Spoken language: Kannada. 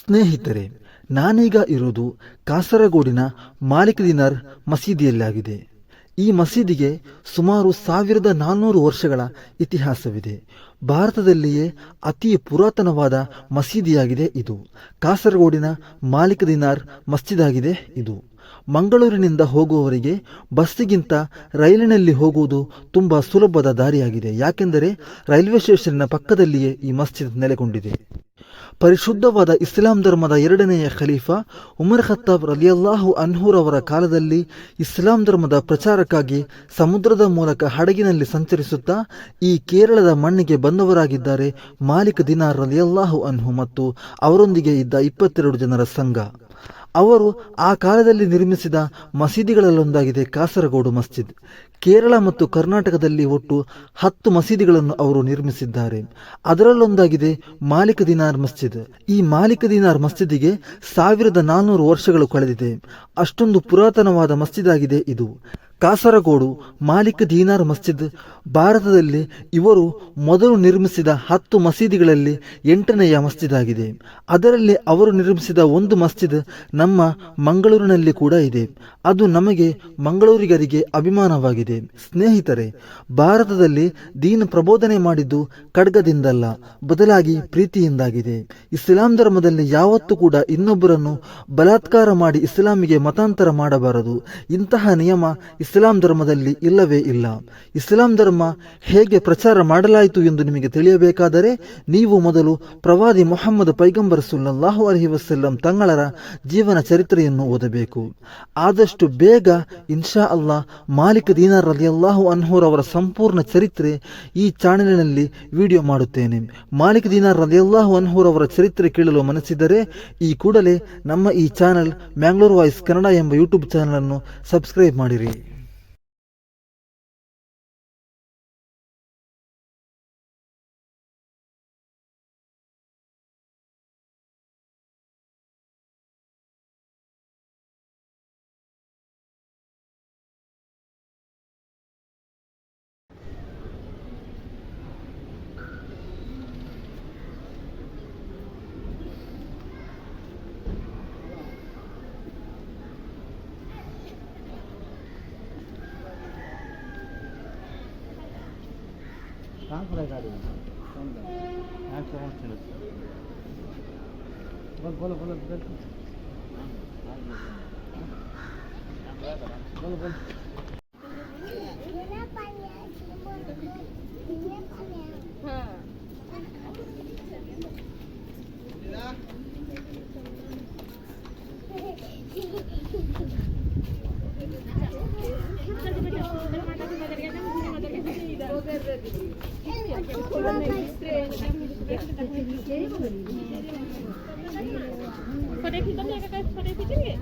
ಸ್ನೇಹಿತರೆ, ನಾನೀಗ ಇರುವುದು ಕಾಸರಗೋಡಿನ ಮಾಲಿಕ್ ದಿನಾರ್ ಮಸೀದಿಯಲ್ಲಾಗಿದೆ. ಈ ಮಸೀದಿಗೆ ಸುಮಾರು ಸಾವಿರದ ನಾನ್ನೂರು ವರ್ಷಗಳ ಇತಿಹಾಸವಿದೆ. ಭಾರತದಲ್ಲಿಯೇ ಅತಿ ಪುರಾತನವಾದ ಮಸೀದಿಯಾಗಿದೆ ಇದು. ಕಾಸರಗೋಡಿನ ಮಾಲಿಕ್ ದಿನಾರ್ ಮಸ್ಜಿದ್ ಆಗಿದೆ ಇದು. ಮಂಗಳೂರಿನಿಂದ ಹೋಗುವವರಿಗೆ ಬಸ್ಸಿಗಿಂತ ರೈಲಿನಲ್ಲಿ ಹೋಗುವುದು ತುಂಬ ಸುಲಭದ ದಾರಿಯಾಗಿದೆ. ಯಾಕೆಂದರೆ ರೈಲ್ವೆ ಸ್ಟೇಷನ್ನ ಪಕ್ಕದಲ್ಲಿಯೇ ಈ ಮಸ್ಜಿದ್ ನೆಲೆಗೊಂಡಿದೆ. ಪರಿಶುದ್ಧವಾದ ಇಸ್ಲಾಂ ಧರ್ಮದ ಎರಡನೆಯ ಖಲೀಫಾ ಉಮರ್ ಖತ್ತಾಬ್ ರಲಿಯಲ್ಲಾಹು ಅನ್ಹೂರವರ ಕಾಲದಲ್ಲಿ ಇಸ್ಲಾಂ ಧರ್ಮದ ಪ್ರಚಾರಕ್ಕಾಗಿ ಸಮುದ್ರದ ಮೂಲಕ ಹಡಗಿನಲ್ಲಿ ಸಂಚರಿಸುತ್ತಾ ಈ ಕೇರಳದ ಮಣ್ಣಿಗೆ ಬಂದವರಾಗಿದ್ದಾರೆ ಮಾಲಿಕ್ ದಿನಾರ್ ರಲಿಯಲ್ಲಾಹು ಅನ್ಹು ಮತ್ತು ಅವರೊಂದಿಗೆ ಇದ್ದ ಇಪ್ಪತ್ತೆರಡು ಜನರ ಸಂಘ. ಅವರು ಆ ಕಾಲದಲ್ಲಿ ನಿರ್ಮಿಸಿದ ಮಸೀದಿಗಳಲ್ಲೊಂದಾಗಿದೆ ಕಾಸರಗೋಡು ಮಸ್ಜಿದ್. ಕೇರಳ ಮತ್ತು ಕರ್ನಾಟಕದಲ್ಲಿ ಒಟ್ಟು ಹತ್ತು ಮಸೀದಿಗಳನ್ನು ಅವರು ನಿರ್ಮಿಸಿದ್ದಾರೆ. ಅದರಲ್ಲೊಂದಾಗಿದೆ ಮಾಲಿಕ ದಿನಾರ್ ಮಸ್ಜಿದ್. ಈ ಮಾಲಿಕ ದಿನಾರ್ ಮಸ್ಜಿದಿಗೆ ಸಾವಿರದ ನಾನ್ನೂರು ವರ್ಷಗಳು ಕಳೆದಿದೆ. ಅಷ್ಟೊಂದು ಪುರಾತನವಾದ ಮಸ್ಜಿದ್ ಆಗಿದೆ ಇದು. ಕಾಸರಗೋಡು ಮಾಲಿಕ್ ದೀನಾರ್ ಮಸ್ಜಿದ್ ಭಾರತದಲ್ಲಿ ಇವರು ಮೊದಲು ನಿರ್ಮಿಸಿದ ಹತ್ತು ಮಸೀದಿಗಳಲ್ಲಿ ಎಂಟನೆಯ ಮಸ್ಜಿದ್ ಆಗಿದೆ. ಅದರಲ್ಲಿ ಅವರು ನಿರ್ಮಿಸಿದ ಒಂದು ಮಸ್ಜಿದ್ ನಮ್ಮ ಮಂಗಳೂರಿನಲ್ಲಿ ಕೂಡ ಇದೆ. ಅದು ನಮಗೆ ಮಂಗಳೂರಿಗರಿಗೆ ಅಭಿಮಾನವಾಗಿದೆ. ಸ್ನೇಹಿತರೆ, ಭಾರತದಲ್ಲಿ ದೀನ್ ಪ್ರಬೋಧನೆ ಮಾಡಿದ್ದು ಖಡ್ಗದಿಂದಲ್ಲ, ಬದಲಾಗಿ ಪ್ರೀತಿಯಿಂದಾಗಿದೆ. ಇಸ್ಲಾಂ ಧರ್ಮದಲ್ಲಿ ಯಾವತ್ತೂ ಕೂಡ ಇನ್ನೊಬ್ಬರನ್ನು ಬಲಾತ್ಕಾರ ಮಾಡಿ ಇಸ್ಲಾಮಿಗೆ ಮತಾಂತರ ಮಾಡಬಾರದು. ಇಂತಹ ನಿಯಮ ಇಸ್ಲಾಂ ಧರ್ಮದಲ್ಲಿ ಇಲ್ಲವೇ ಇಲ್ಲ. ಇಸ್ಲಾಂ ಧರ್ಮ ಹೇಗೆ ಪ್ರಚಾರ ಮಾಡಲಾಯಿತು ಎಂದು ನಿಮಗೆ ತಿಳಿಯಬೇಕಾದರೆ ನೀವು ಮೊದಲು ಪ್ರವಾದಿ ಮೊಹಮ್ಮದ್ ಪೈಗಂಬರ್ ಸುಲ್ಲಾಹು ಅಲಹಿ ವಸಲ್ಲಂ ತಂಗಳರ ಜೀವನ ಚರಿತ್ರೆಯನ್ನು ಓದಬೇಕು. ಆದಷ್ಟು ಬೇಗ ಇನ್ಶಾ ಅಲ್ಲಾ ಮಾಲಿಕ್ ದೀನಾರ್ ಅಲಿ ಅಲ್ಲಾಹು ಅನ್ಹೂರ್ ಅವರ ಸಂಪೂರ್ಣ ಚರಿತ್ರೆ ಈ ಚಾನೆಲ್ನಲ್ಲಿ ವಿಡಿಯೋ ಮಾಡುತ್ತೇನೆ. ಮಾಲಿಕ್ ದೀನಾರ್ ಅಲಿ ಅಲ್ಲಾಹು ಅನ್ಹೂರ್ ಅವರ ಚರಿತ್ರೆ ಕೇಳಲು ಮನಸ್ಸಿದ್ದರೆ ಈ ಕೂಡಲೇ ನಮ್ಮ ಈ ಚಾನೆಲ್ ಮ್ಯಾಂಗ್ಳೂರ್ ವಾಯ್ಸ್ ಕನ್ನಡ ಎಂಬ ಯೂಟ್ಯೂಬ್ ಚಾನಲನ್ನು ಸಬ್ಸ್ಕ್ರೈಬ್ ಮಾಡಿರಿ. बोलो बोलो बोलो बोलो फोटो खींचने